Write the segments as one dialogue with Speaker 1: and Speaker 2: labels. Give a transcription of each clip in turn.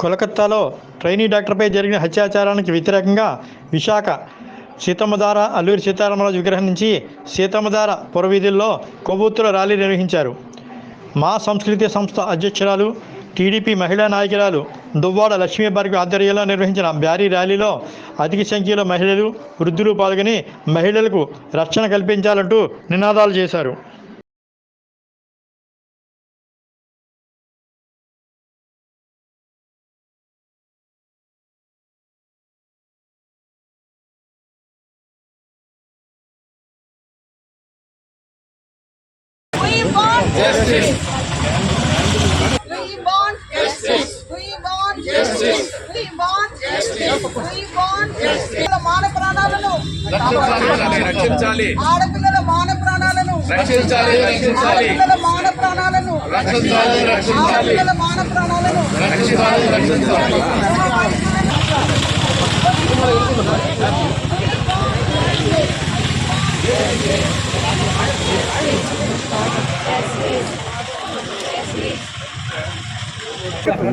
Speaker 1: కోలకత్తాలో trainee డాక్టర్పై జరిగిన హత్యాచారానికి వ్యతిరేకంగా విశాఖ సీతమ్మధార అల్లూరి సీతారామరాజు విగ్రహం నుంచి సీతమ్మధార పురవీధుల్లో కొవ్వొత్తుల ర్యాలీ నిర్వహించారు. మా సంస్కృతి సంస్థ అధ్యక్షురాలు టీడీపీ మహిళా నాయకురాలు దువ్వాడ లక్ష్మీబారికి ఆధ్వర్యంలో నిర్వహించిన బ్యారీ ర్యాలీలో అధిక సంఖ్యలో మహిళలు వృద్ధులు పాల్గొని మహిళలకు రక్షణ కల్పించాలంటూ నినాదాలు చేశారు
Speaker 2: justice. We want justice. We want justice. We want justice. We want justice. మాన ప్రాణాలను
Speaker 3: రక్షించాలి.
Speaker 2: ఆడపిల్లల మాన ప్రాణాలను
Speaker 3: రక్షించాలి రక్షించాలి.
Speaker 2: మాన ప్రాణాలను
Speaker 3: రక్షించాలి రక్షించాలి.
Speaker 2: మాన ప్రాణాలను
Speaker 3: రక్షించాలి రక్షించాలి.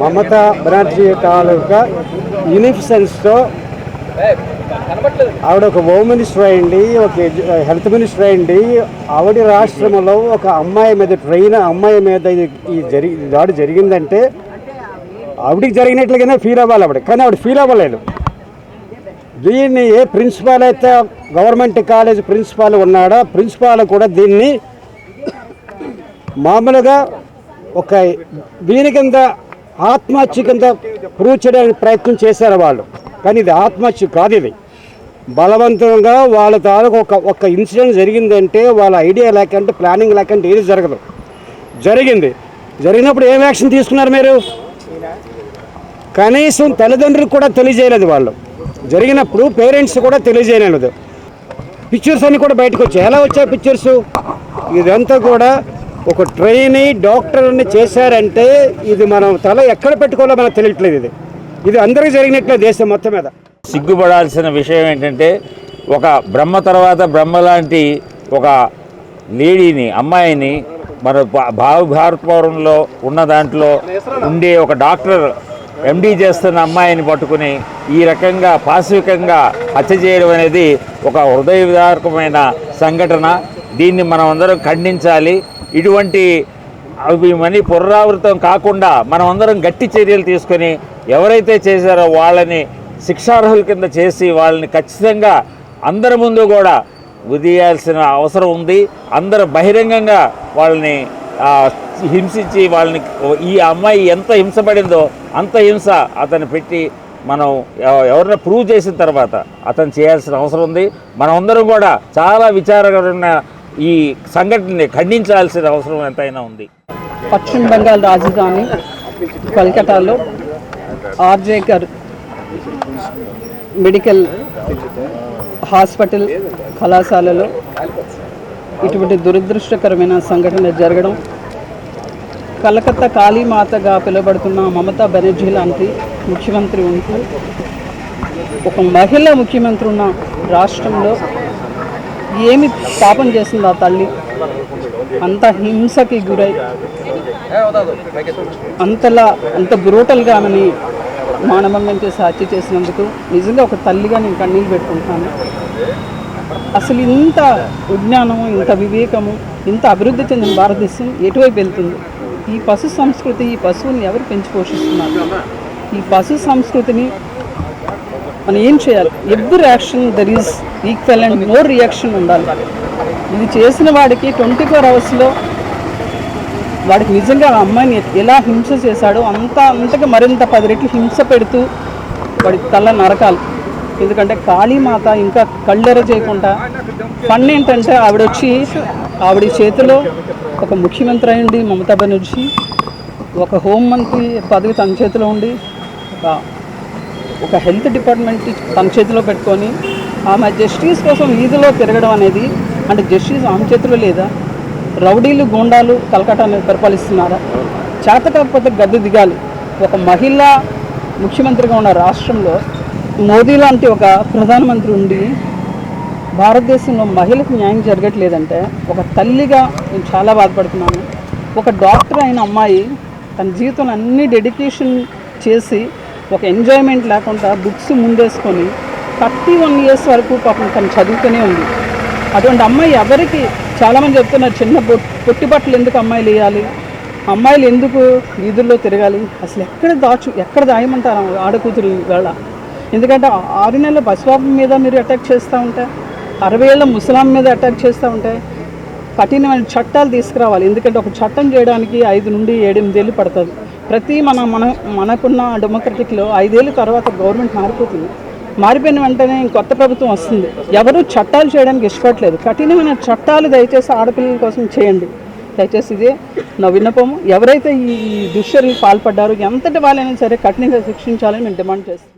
Speaker 4: మమతా బెనర్జీ తాలూకా యూనిఫిసెన్స్తో ఆవిడ ఒక హోమ్ మినిస్టర్ అయింది ఒక హెల్త్ మినిస్టర్ అయింది. ఆవిడ రాష్ట్రంలో ఒక అమ్మాయి మీద ట్రైన్ అమ్మాయి మీద ఇది ఈ జరిగి దాడి జరిగిందంటే ఆవిడికి జరిగినట్లుగానే ఫీల్ అవ్వాలి ఆవిడ. కానీ ఆవిడ ఫీల్ అవ్వలేదు. దీన్ని ఏ ప్రిన్సిపాల్ అయితే గవర్నమెంట్ కాలేజ్ ప్రిన్సిపాల్ ఉన్నాడో ప్రిన్సిపాల్ కూడా దీన్ని మామూలుగా ఒక దీని కింద ఆత్మహత్య కింద ప్రూవ్ చేయడానికి ప్రయత్నం చేశారు వాళ్ళు. కానీ ఇది ఆత్మహత్య కాదు ఇది. బలవంతంగా వాళ్ళ తాలూకు ఒక ఒక ఇన్సిడెంట్ జరిగిందంటే వాళ్ళ ఐడియా లేకంటే ప్లానింగ్ లేకంటే ఏది జరగదు. జరిగింది. జరిగినప్పుడు ఏం యాక్షన్ తీసుకున్నారు మీరు? కనీసం తల్లిదండ్రులు కూడా తెలియజేయలేదు వాళ్ళు. జరిగినప్పుడు పేరెంట్స్ కూడా తెలియజేయలేదు. పిక్చర్స్ అన్నీ కూడా బయటకు వచ్చాయి. ఎలా వచ్చాయి పిక్చర్స్? ఇదంతా కూడా ఒక ట్రైనీ డాక్టర్ని చేశారంటే ఇది మనం తల ఎక్కడ పెట్టుకోవాలో మనకు తెలియట్లేదు ఇది. ఇది అందరికీ జరిగినట్లే దేశం మొత్తం మీద.
Speaker 5: సిగ్గుపడాల్సిన విషయం ఏంటంటే ఒక బ్రహ్మ తర్వాత బ్రహ్మ లాంటి ఒక లేడీని అమ్మాయిని మన భా- ఉన్న దాంట్లో ఉండే ఒక డాక్టర్ ఎండీ చేస్తున్న అమ్మాయిని పట్టుకుని ఈ రకంగా పాశవికంగా హత్య చేయడం అనేది ఒక హృదయ విదారకమైన సంఘటన. దీన్ని మనం అందరం ఖండించాలి. ఇటువంటి అవి పునరావృతం కాకుండా మనం అందరం గట్టి చర్యలు తీసుకొని ఎవరైతే చేశారో వాళ్ళని శిక్షార్హుల కింద చేసి వాళ్ళని ఖచ్చితంగా అందరి ముందు కూడా ఉదయాల్సిన అవసరం ఉంది. అందరూ బహిరంగంగా వాళ్ళని హింసించి వాళ్ళని ఈ అమ్మాయి ఎంత హింసపడిందో అంత హింస అతను పెట్టి మనం ఎవ- ఎవరిని ప్రూవ్ చేసిన తర్వాత అతను చేయాల్సిన అవసరం ఉంది. మనమందరం కూడా చాలా విచారకరమైన ఈ సంఘటనని ఖండించాల్సిన అవసరం ఎంతైనా ఉంది.
Speaker 6: పశ్చిమ బెంగాల్ రాజధాని కలకటాలో ఆర్జే గారు మెడికల్ హాస్పిటల్ కళాశాలలో ఇటువంటి దురదృష్టకరమైన సంఘటన జరగడం కలకత్తా కాళీమాతగా పిలువబడుతున్న మమతా బెనర్జీ లాంటి ముఖ్యమంత్రి ఉంటూ ఒక మహిళ ముఖ్యమంత్రి ఉన్న రాష్ట్రంలో ఏమి పాపం చేసింది ఆ తల్లి? అంత హింసకి గురై అంతలా అంత బ్రూటల్గా ఆమెని మానభంగం చేసి హత్య చేసినందుకు నిజంగా ఒక తల్లిగా నేను కన్నీళ్ళు పెట్టుకుంటున్నాను అసలు ఇంత విజ్ఞానము ఇంత వివేకము ఇంత అభివృద్ధి చెందిన భారతదేశం ఎటువైపు వెళ్తుంది? ఈ పశు సంస్కృతి ఈ పశువుని ఎవరు పెంచి పోషిస్తున్నారు? ఈ పశు సంస్కృతిని మనం ఏం చేయాలి? Every action there is equal and more reaction ఉండాలి. ఇది చేసిన వాడికి ట్వంటీ ఫోర్ అవర్స్లో వాడికి నిజంగా ఆ అమ్మాయిని ఎలా హింస చేశాడో అంత అంతగా మరింత పది రెట్లు హింస పెడుతూ వాడికి తల నరకాలి. ఎందుకంటే కాళీమాత ఇంకా కళ్ళెర చేయకుండా ఫన్ ఏంటంటే ఆవిడ వచ్చి ఆవిడ చేతిలో ఒక ముఖ్యమంత్రి అయ్యండి మమతా బెనర్జీ ఒక హోం మంత్రి పదవి తన చేతిలో ఉండి ఒక ఒక హెల్త్ డిపార్ట్మెంట్ తన చేతిలో పెట్టుకొని ఆమె జస్టిస్ కోసం వీధిలో తిరగడం అనేది అంటే జస్టిస్ ఆమె చేతిలో లేదా? రౌడీలు గోండాలు కలకటాన్ని పరిపాలిస్తున్నారా? చేత కాకపోతే గద్దె దిగాలి. ఒక మహిళ ముఖ్యమంత్రిగా ఉన్న రాష్ట్రంలో మోదీ లాంటి ఒక ప్రధానమంత్రి ఉండి భారతదేశంలో మహిళకు న్యాయం జరగట్లేదంటే ఒక తల్లిగా నేను చాలా బాధపడుతున్నాను. ఒక డాక్టర్ అయిన అమ్మాయి తన జీవితంలో అన్ని డెడికేషన్ చేసి ఒక ఎంజాయ్మెంట్ లేకుండా బుక్స్ ముందేసుకొని థర్టీ వన్ ఇయర్స్ వరకు పాపం తను చదువుతూనే ఉంది. అటువంటి అమ్మాయి ఎవరికి చాలామంది చెప్తున్నారు చిన్న పొట్టి బట్టలు ఎందుకు అమ్మాయిలు వేయాలి? అమ్మాయిలు ఎందుకు వీధుల్లో తిరగాలి? అసలు ఎక్కడ దాచు ఎక్కడ దాయమంటారు ఆడకూతురు వేళ ఎందుకంటే ఆరు నెలల పసిపాపం మీద మీరు అటాక్ చేస్తూ ఉంటే అరవై ఏళ్ళ ముసలాం మీద అటాక్ చేస్తూ ఉంటే కఠినమైన చట్టాలు తీసుకురావాలి. ఎందుకంటే ఒక చట్టం చేయడానికి ఐదు నుండి ఏడెనిమిదేళ్ళు పడుతుంది. ప్రతి మన మన మనకున్న డెమోక్రటిక్లో ఐదేళ్ళ తర్వాత గవర్నమెంట్ మారిపోతుంది. మారిపోయిన వెంటనే కొత్త ప్రభుత్వం వస్తుంది. ఎవరు చట్టాలు చేయడానికి ఇష్టపడలేదు కఠినమైన చట్టాలు దయచేసి ఆడపిల్లల కోసం చేయండి. దయచేసి ఇదే నా విన్నపము. ఎవరైతే ఈ దుశ్చర్యలు పాల్పడ్డారో ఎంతటి వాళ్ళైనా సరే కఠినంగా శిక్షించాలని మేము డిమాండ్ చేస్తాం